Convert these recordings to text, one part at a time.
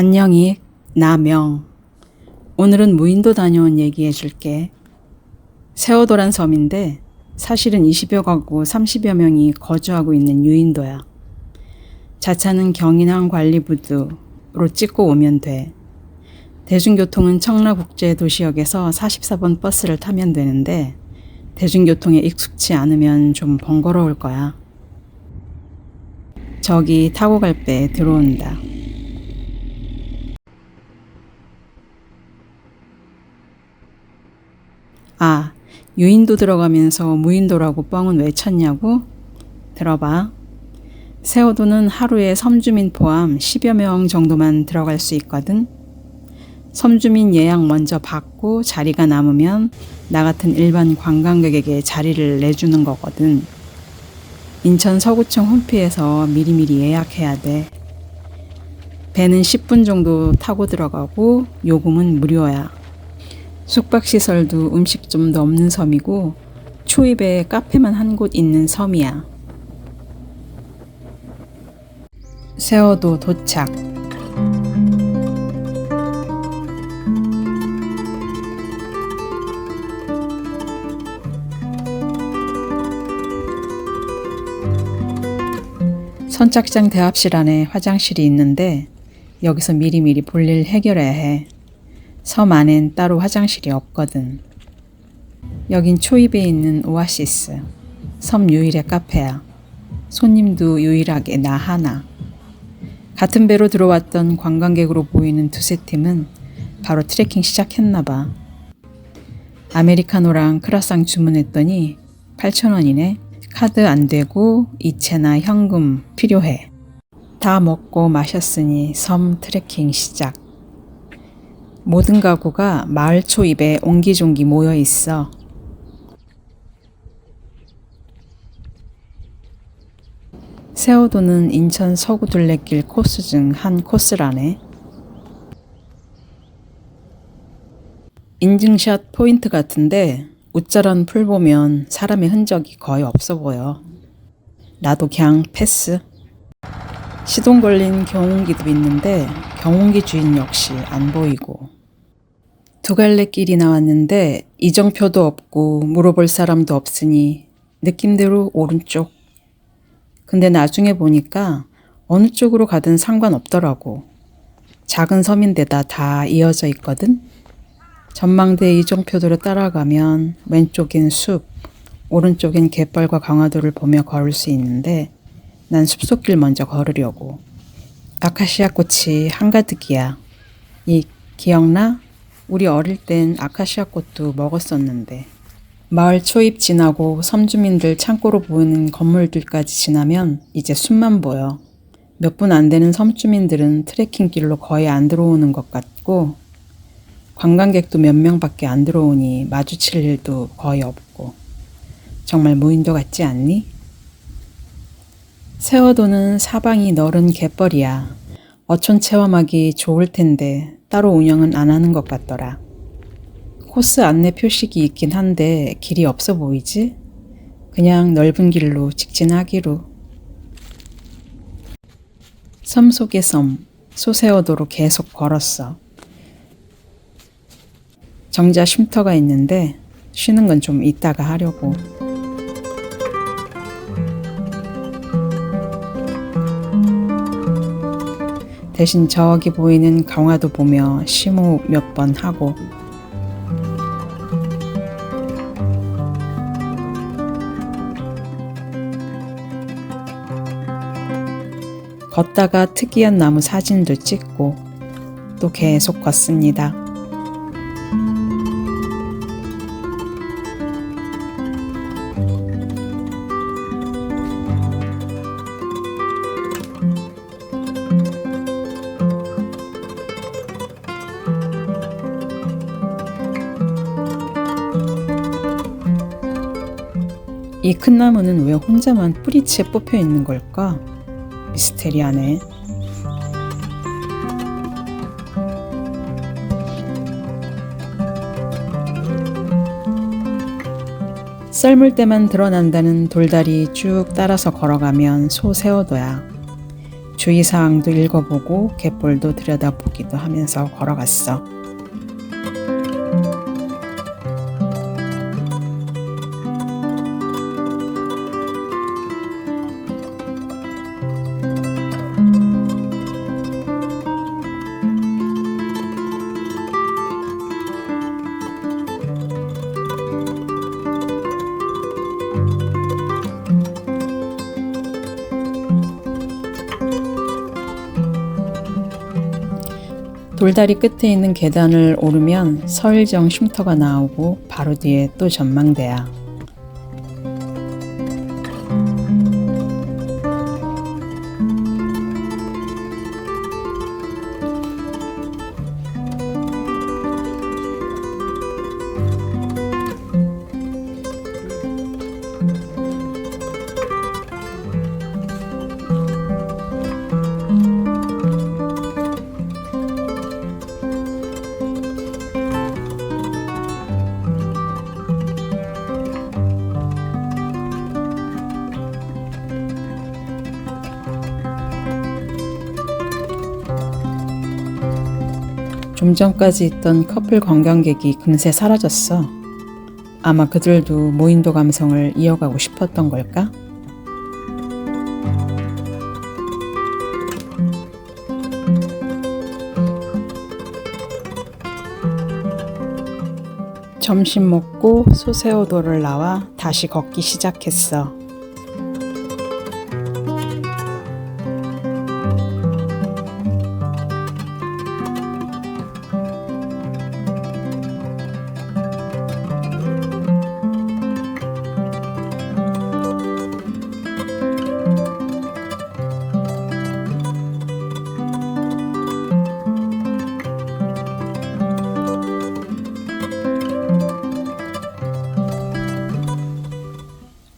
안녕히 나명. 오늘은 무인도 다녀온 얘기해 줄게. 세오도란 섬인데 사실은 20여 가구 30여 명이 거주하고 있는 유인도야. 자차는 경인항 관리부두로 찍고 오면 돼. 대중교통은 청라국제도시역에서 44번 버스를 타면 되는데 대중교통에 익숙치 않으면 좀 번거로울 거야. 저기 타고 갈 배 들어온다. 아, 유인도 들어가면서 무인도라고 뻥은 왜 쳤냐고? 들어봐. 세오도는 하루에 섬주민 포함 10여 명 정도만 들어갈 수 있거든. 섬주민 예약 먼저 받고 자리가 남으면 나 같은 일반 관광객에게 자리를 내주는 거거든. 인천 서구청 홈피에서 미리미리 예약해야 돼. 배는 10분 정도 타고 들어가고 요금은 무료야. 숙박시설도 음식점도 없는 섬이고 초입에 카페만 한 곳 있는 섬이야. 세어도 도착. 선착장 대합실 안에 화장실이 있는데 여기서 미리미리 볼일 해결해야 해. 섬 안엔 따로 화장실이 없거든. 여긴 초입에 있는 오아시스. 섬 유일의 카페야. 손님도 유일하게 나 하나. 같은 배로 들어왔던 관광객으로 보이는 두세 팀은 바로 트레킹 시작했나 봐. 아메리카노랑 크라상 주문했더니 8,000원이네. 카드 안 되고 이체나 현금 필요해. 다 먹고 마셨으니 섬 트레킹 시작. 모든 가구가 마을 초입에 옹기종기 모여 있어. 세오도는 인천 서구 둘레길 코스 중 한 코스라네. 인증샷 포인트 같은데 우짜란 풀 보면 사람의 흔적이 거의 없어 보여. 나도 그냥 패스. 시동 걸린 경운기도 있는데 경운기 주인 역시 안 보이고. 두 갈래 길이 나왔는데 이정표도 없고 물어볼 사람도 없으니 느낌대로 오른쪽. 근데 나중에 보니까 어느 쪽으로 가든 상관없더라고. 작은 섬인데다 다 이어져 있거든. 전망대 이정표도로 따라가면 왼쪽엔 숲, 오른쪽엔 갯벌과 강화도를 보며 걸을 수 있는데 난 숲속길 먼저 걸으려고. 아카시아 꽃이 한가득이야. 이 기억나? 우리 어릴 땐 아카시아 꽃도 먹었었는데. 마을 초입 지나고 섬주민들 창고로 보이는 건물들까지 지나면 이제 숲만 보여. 몇 분 안 되는 섬주민들은 트레킹 길로 거의 안 들어오는 것 같고 관광객도 몇 명밖에 안 들어오니 마주칠 일도 거의 없고 정말 무인도 같지 않니? 세워도는 사방이 너른 갯벌이야. 어촌 체험하기 좋을 텐데 따로 운영은 안 하는 것 같더라. 코스 안내 표식이 있긴 한데 길이 없어 보이지? 그냥 넓은 길로 직진하기로. 섬 속의 섬, 소세어도로 계속 걸었어. 정자 쉼터가 있는데 쉬는 건 좀 이따가 하려고. 대신 저기 보이는 강화도 보며 심호흡 몇 번 하고 걷다가 특이한 나무 사진도 찍고 또 계속 걷습니다. 이 큰 나무는 왜 혼자만 뿌리채 뽑혀 있는 걸까? 미스테리하네. 썰물 때만 드러난다는 돌다리 쭉 따라서 걸어가면 소세어도야. 주의사항도 읽어보고 갯벌도 들여다보기도 하면서 걸어갔어. 돌다리 끝에 있는 계단을 오르면 서일정 쉼터가 나오고 바로 뒤에 또 전망대야. 좀 전까지 있던 커플 관광객이 금세 사라졌어. 아마 그들도 무인도 감성을 이어가고 싶었던 걸까? 점심 먹고 소세오도를 나와 다시 걷기 시작했어.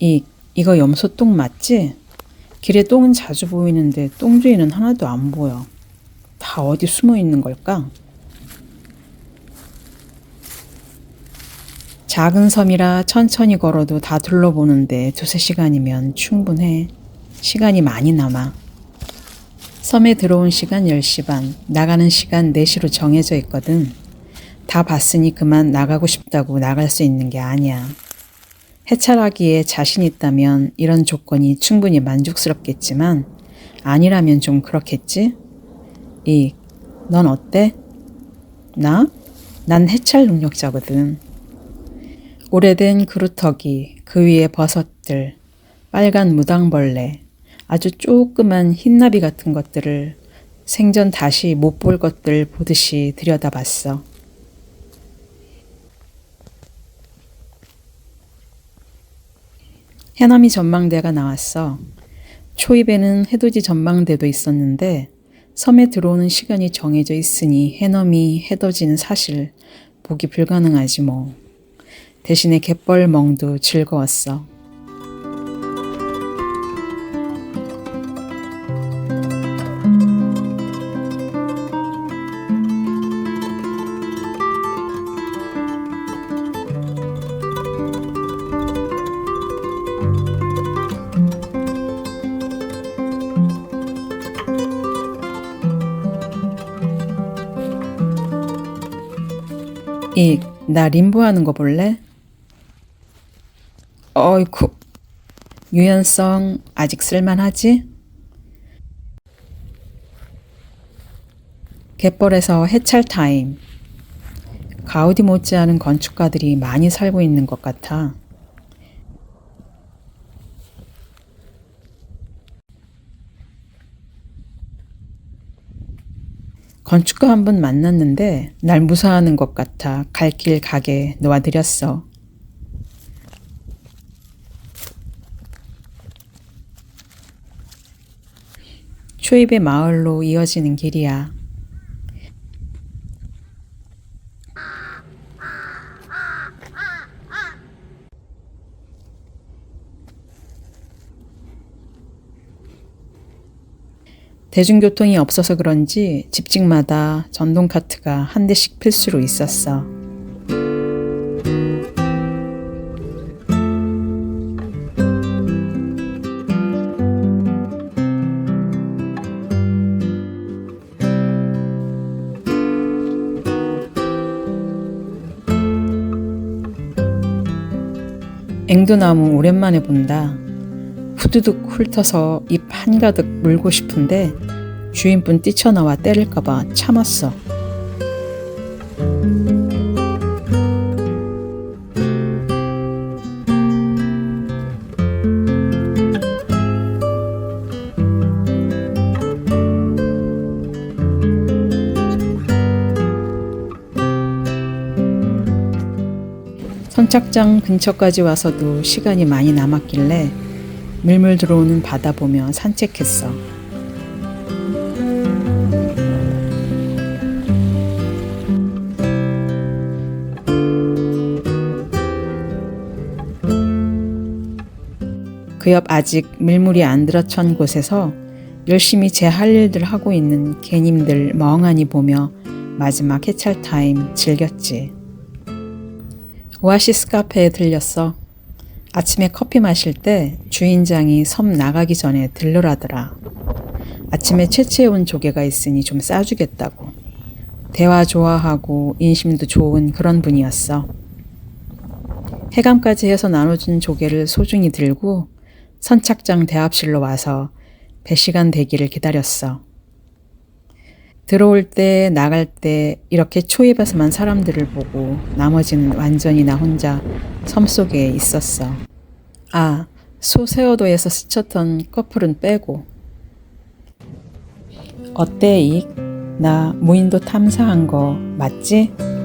이 이거 염소똥 맞지? 길에 똥은 자주 보이는데 똥주인은 하나도 안 보여. 다 어디 숨어 있는 걸까? 작은 섬이라 천천히 걸어도 다 둘러보는데 두세 시간이면 충분해. 시간이 많이 남아. 섬에 들어온 시간 10시 반, 나가는 시간 4시로 정해져 있거든. 다 봤으니 그만 나가고 싶다고 나갈 수 있는 게 아니야. 해찰하기에 자신 있다면 이런 조건이 충분히 만족스럽겠지만 아니라면 좀 그렇겠지? 이, 넌 어때? 나? 난 해찰 능력자거든. 오래된 그루터기, 그 위에 버섯들, 빨간 무당벌레, 아주 조그만 흰나비 같은 것들을 생전 다시 못 볼 것들 보듯이 들여다봤어. 해넘이 전망대가 나왔어. 초입에는 해돋이 전망대도 있었는데 섬에 들어오는 시간이 정해져 있으니 해넘이 해돋이는 사실 보기 불가능하지 뭐. 대신에 갯벌 멍도 즐거웠어. 이, 나 림보 하는 거 볼래? 어이쿠, 유연성 아직 쓸만하지? 갯벌에서 해찰 타임. 가우디 못지않은 건축가들이 많이 살고 있는 것 같아. 건축가 한 분 만났는데 날 무사하는 것 같아 갈 길 가게 놓아드렸어. 초입의 마을로 이어지는 길이야. 대중교통이 없어서 그런지 집집마다 전동카트가 한 대씩 필수로 있었어. 앵두나무 오랜만에 본다. 후두둑 훑어서 입 한가득 물고 싶은데 주인분 뛰쳐나와 때릴까봐 참았어. 선착장 근처까지 와서도 시간이 많이 남았길래 물물 들어오는 바다 보며 산책했어. 그 옆 아직 밀물이 안 들어찬 곳에서 열심히 제 할 일들 하고 있는 개님들 멍하니 보며 마지막 해찰 타임 즐겼지. 오아시스 카페에 들렸어. 아침에 커피 마실 때 주인장이 섬 나가기 전에 들르라더라. 아침에 채취해온 조개가 있으니 좀 싸주겠다고. 대화 좋아하고 인심도 좋은 그런 분이었어. 해감까지 해서 나눠준 조개를 소중히 들고 선착장 대합실로 와서 배시간 대기를 기다렸어. 들어올 때 나갈 때 이렇게 초입에서만 사람들을 보고 나머지는 완전히 나 혼자 섬 속에 있었어. 아, 소세어도에서 스쳤던 커플은 빼고. 어때, 익? 나 무인도 탐사한 거 맞지?